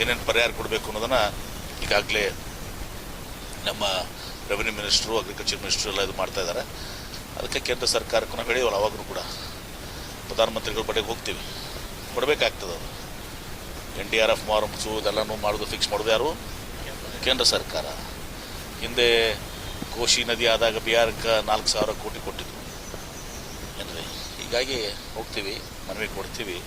ಏನೇನು ಪರಿಹಾರ ಕೊಡಬೇಕು ಅನ್ನೋದನ್ನು ಈಗಾಗಲೇ ನಮ್ಮ ರೆವಿನ್ಯೂ ಮಿನಿಸ್ಟ್ರು ಅಗ್ರಿಕಲ್ಚರ್ ಮಿನಿಸ್ಟ್ರು ಎಲ್ಲ ಇದು ಮಾಡ್ತಾ ಇದ್ದಾರೆ ಅದಕ್ಕೆ ಕೇಂದ್ರ ಸರ್ಕಾರಕ್ಕೂ ನಾವು ಹೇಳಿವಲ್ಲ ಕೂಡ. ಪ್ರಧಾನಮಂತ್ರಿಗಳ ಬಳಿಗೆ ಹೋಗ್ತೀವಿ. ಕೊಡಬೇಕಾಗ್ತದೆ ಅದು. ಎನ್ ಡಿ ಆರ್ ಎಫ್ ಮಾರ್ಮ್ಸು ಇದೆಲ್ಲನೂ ಮಾಡೋದು ಫಿಕ್ಸ್ ಮಾಡೋದು ಯಾರು? ಕೇಂದ್ರ ಸರ್ಕಾರ. ಹಿಂದೆ ಕೋಶಿ ನದಿ ಆದಾಗ ಬಿಹಾರಕ್ಕೆ ನಾಲ್ಕು ಸಾವಿರ ಕೋಟಿ ಕೊಟ್ಟಿದ್ರು. ಏನ್ರಿ? ಹೀಗಾಗಿ ಹೋಗ್ತೀವಿ, ಮನವಿ ಕೊಡ್ತೀವಿ.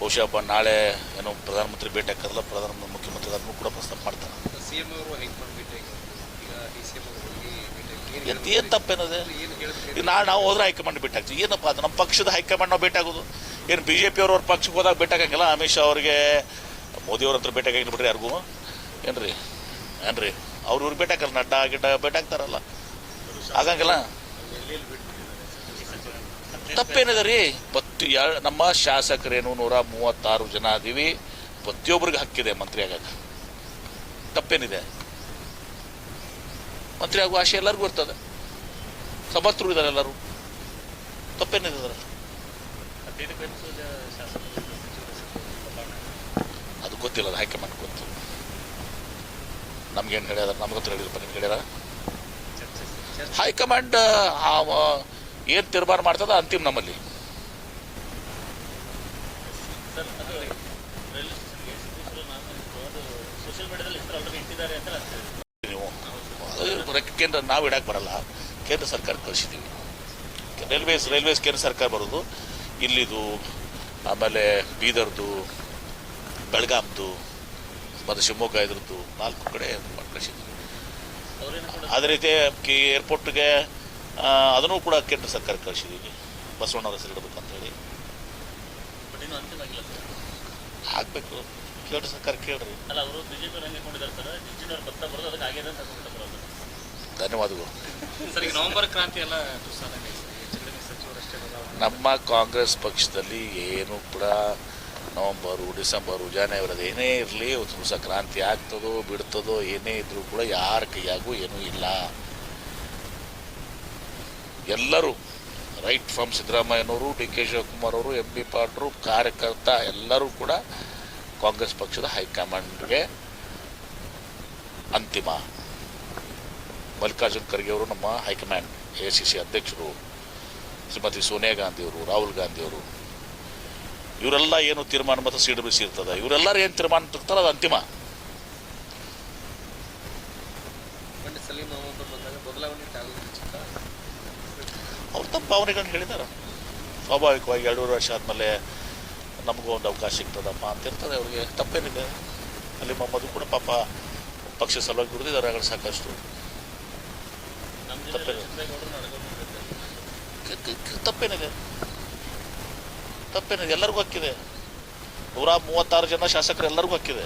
ಬಹುಶಃ ನಾಳೆ ಏನೋ ಪ್ರಧಾನಮಂತ್ರಿ ಭೇಟಿ ಹಾಕಲ್ಲ ಪ್ರಧಾನ ಮುಖ್ಯಮಂತ್ರಿ ಅದನ್ನು ಕೂಡ ಪ್ರಸ್ತಾಪ ಮಾಡ್ತಾರೆ. ಏನು ತಪ್ಪೇನದೆ? ಏನು ಈಗ ನಾಳೆ ನಾವು ಹೋದ್ರೆ ಹೈಕಮಾಂಡ್ ಭೇಟಿ ಹಾಕ್ತೀವಿ ಏನಪ್ಪ ಅದು? ನಮ್ಮ ಪಕ್ಷದ ಹೈಕಮಾಂಡ್ ನಾವು ಭೇಟಿ ಆಗೋದು. ಏನು ಬಿ ಜೆ ಪಿ ಅವ್ರ ಪಕ್ಷಕ್ಕೆ ಹೋದಾಗ ಭೇಟಿ ಆಗಂಗಿಲ್ಲ? ಅಮಿತ್ ಶಾ ಅವರಿಗೆ ಮೋದಿ ಅವ್ರ ಹತ್ರ ಭೇಟಿ ಆಗಿಲ್ಲ ಬಿಡ್ರಿ ಯಾರಿಗೂ? ಏನ್ರಿ? ಏನ್ರಿ? ಅವ್ರು ಇವ್ರು ಭೇಟಿ ಹಾಕಲ್ಲ ನಡ್ಡ ಗಿಡ್ಡ ಭೇಟಿ ಆಗ್ತಾರಲ್ಲ. ಆಗಂಗಿಲ್ಲ. ತಪ್ಪೇನಿದೆ ರೀ ಯಾ- ನಮ್ಮ ಶಾಸಕರೇನು ನೂರ ಮೂವತ್ತಾರು ಜನ ಅದೀವಿ. ಪ್ರತಿಯೊಬ್ಬರಿಗೆ ಹಕ್ಕಿದೆ ಮಂತ್ರಿ ಆಗಾಗ ತಪ್ಪೇನಿದೆ? ಮಂತ್ರಿ ಆಗುವ ಆಶೆ ಎಲ್ಲರಿಗೂ ಇರ್ತದೆ. ಸಮರ್ಥರು ಇದ್ದಾರೆ ಎಲ್ಲರೂ. ತಪ್ಪೇನಿದೆ ಅದರ ಅದು ಗೊತ್ತಿಲ್ಲ, ಅದು ಹೈಕಮಾಂಡ್ ಗೊತ್ತು. ನಮ್ಗೇನು ಹೇಳ್ಯಾರ? ನಮಗಂತೂ ಹೇಳಿರಪ್ಪ ನಿಮ್ಗೆ ಹೇಳ್ಯಾರ? ಹೈಕಮಾಂಡ್ ಏನು ತೀರ್ಮಾನ ಮಾಡ್ತದ ಅಂತಿಮ ನಮ್ಮಲ್ಲಿ. ಕೇಂದ್ರ ನಾವು ಇಡಕ್ಕೆ ಬರಲ್ಲ. ಕೇಂದ್ರ ಸರ್ಕಾರ ಕಳಿಸಿದ್ದೀವಿ ರೈಲ್ವೇಸ್ ರೈಲ್ವೇಸ್ ಕೇಂದ್ರ ಸರ್ಕಾರ ಬರೋದು, ಇಲ್ಲಿದು, ಆಮೇಲೆ ಬೀದರ್ದು, ಬೆಳಗಾಮ್ದು, ಮತ್ತು ಶಿವಮೊಗ್ಗ ಇದ್ರದ್ದು ನಾಲ್ಕು ಕಡೆ ಕಳಿಸಿದ್ದೀವಿ ಅವ್ರೇನು ಅದೇ ರೀತಿ ಏರ್ಪೋರ್ಟ್ಗೆ ಅದನ್ನು ಕೂಡ ಕೇಂದ್ರ ಸರ್ಕಾರ ಕಳಿಸಿದ್ದೀವಿ ಬಸವಣ್ಣವ್ರ ಹೆಸರು ಇಡಬೇಕು ಅಂತ ಹೇಳಿ. ಬಟ್ ಇನ್ನೂ ಅಂತಿಮ ಆಗಿಲ್ಲ ಸರ್. ಆಗಬೇಕು. ಕೇಂದ್ರ ಸರ್ಕಾರ ಕೇಳ್ರಿ. ಅಲ್ಲ ಅವರು ಬಿಜೆಪಿ ಅವ್ರು ಹಂಗೆ ಕೊಂಡಿದ್ದಾರೆ ಸರ್. ಜಿಂಚಿನವ್ರು ಭತ್ತ ಬರೋದು ಅದಕ್ಕೆ ಆಗಿದೆ ಅಂತ ಧನ್ಯವಾದಗಳು. ಸರ್ ಈಗ ನವೆಂಬರ್ ಕ್ರಾಂತಿ ಎಲ್ಲ ನಮ್ಮ ಕಾಂಗ್ರೆಸ್ ಪಕ್ಷದಲ್ಲಿ ಏನು ಕೂಡ ನವಂಬರು ಡಿಸೆಂಬರು ಜನವರಿ ಅದು ಏನೇ ಇರಲಿ ಒಂದು ಹೊಸ ಕ್ರಾಂತಿ ಆಗ್ತದೋ ಬಿಡ್ತದೋ ಏನೇ ಇದ್ರೂ ಕೂಡ ಯಾರ ಕೈಯಾಗೂ ಏನೂ ಇಲ್ಲ. ಎಲ್ಲರೂ, ರೈಟ್ ಫ್ರಮ್ ಸಿದ್ದರಾಮಯ್ಯನವರು, ಡಿ ಕೆ ಶಿವಕುಮಾರ್ ಅವರು ಎಂ ಬಿ ಪಾಟ್ರು, ಕಾರ್ಯಕರ್ತ ಎಲ್ಲರೂ ಕೂಡ ಕಾಂಗ್ರೆಸ್ ಪಕ್ಷದ ಹೈಕಮಾಂಡ್ಗೆ ಅಂತಿಮ. ಮಲ್ಲಿಕಾರ್ಜುನ್ ಖರ್ಗೆ ಅವರು ನಮ್ಮ ಹೈಕಮಾಂಡ್, ಎ ಸಿ ಸಿ ಅಧ್ಯಕ್ಷರು, ಶ್ರೀಮತಿ ಸೋನಿಯಾ ಗಾಂಧಿಯವರು ರಾಹುಲ್ ಗಾಂಧಿಯವರು ಇವರೆಲ್ಲ ಏನು ತೀರ್ಮಾನ ಮತ್ತು ಸಿ ಡಬ್ಲ್ಯೂ ಸಿ ಇರ್ತದೆ ಇವರೆಲ್ಲರೂ ಏನು ತೀರ್ಮಾನ ತಗ್ತಾರೋ ಅದು ಅಂತಿಮ. ಬದಲಾವಣೆ ಅವ್ರು ತಮ್ಮ ಭಾವನೆಗಳನ್ನ ಹೇಳಿದಾರೆ. ಸ್ವಾಭಾವಿಕವಾಗಿ ಎರಡೂವರೆ ವರ್ಷ ಆದಮೇಲೆ ನಮಗೂ ಒಂದು ಅವಕಾಶ ಸಿಗ್ತದಪ್ಪ ಅಂತ ಇರ್ತದೆ ಅವ್ರಿಗೆ. ತಪ್ಪೇನಿದೆ. ಅಲ್ಲಿ ಮೊಮ್ಮದು ಕೂಡ ಪಾಪ ಪಕ್ಷ ಸಲುವಾಗಿ ದುಡಿದಿದ್ದಾರೆ ಆಗಲಿ ಸಾಕಷ್ಟು ತಪ್ಪೇನಿದೆ. ತಪ್ಪೇನಿದೆ. ಎಲ್ಲರಿಗೂ ಹಕ್ಕಿದೆ. ನೂರ ಮೂವತ್ತಾರು ಜನ ಶಾಸಕರು ಎಲ್ಲರಿಗೂ ಹಕ್ಕಿದೆ